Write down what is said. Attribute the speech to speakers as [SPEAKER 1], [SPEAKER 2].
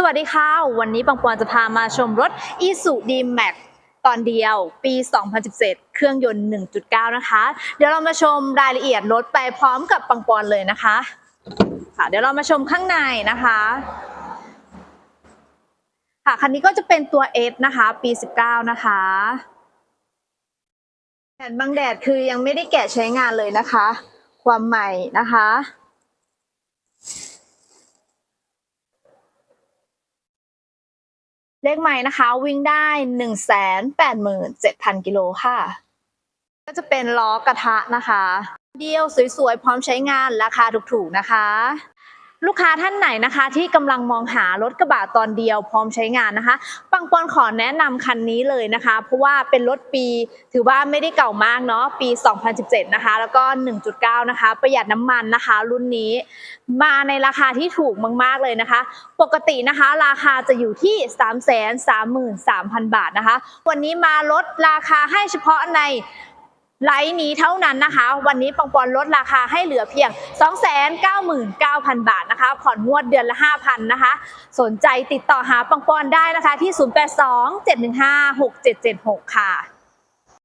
[SPEAKER 1] สวัสดีค่ะ วันนี้ปังปอนจะพามาชมรถ i s u d m a x ตอนเดียว ปี 2017 เครื่องยนต์ 1.9 นะคะ เดี๋ยวเรามาชมรายละเอียดรถไปพร้อมกับปังปอนเลยนะคะค่ะเดี๋ยวเรามาชมข้างในนะคะค่ะคันนี้ก็จะเป็นตัว S นะคะ ปี 19 นะคะแผ่นบังแดดคือยังไม่ได้แกะใช้งานเลยนะคะ ความใหม่นะคะ เลขใหม่นะคะ วิ่งได้187,000กิโลค่ะ ก็จะเป็นล้อกระทะนะคะ เดียวสวยๆ พร้อมใช้งานราคาถูกๆนะคะ ลูกค้าท่านไหนนะคะ ที่กำลังมองหารถกระบะตอนเดียวพร้อมใช้งานนะคะ ปังปอนขอแนะนำคันนี้เลยนะคะ เพราะว่าเป็นรถปีถือว่าไม่ได้เก่ามากเนาะปี 2017 นะคะ แล้วก็ 1.9 นะคะ ประหยัดน้ำมันนะคะ รุ่นนี้ มาในราคาที่ถูกมาก ๆ เลยนะคะ ปกตินะคะ ราคาจะอยู่ที่ 333,000 บาทนะคะ วันนี้มาลดราคาให้เฉพาะใน ไลฟ์นี้เท่านั้นนะคะ วันนี้ปังปอนลดราคาให้เหลือเพียง 299,000 บาทนะคะ ผ่อนงวดเดือนละ 5,000 นะคะ สนใจติดต่อหาปังปอนได้นะคะที่ 082 715 6776 ค่ะ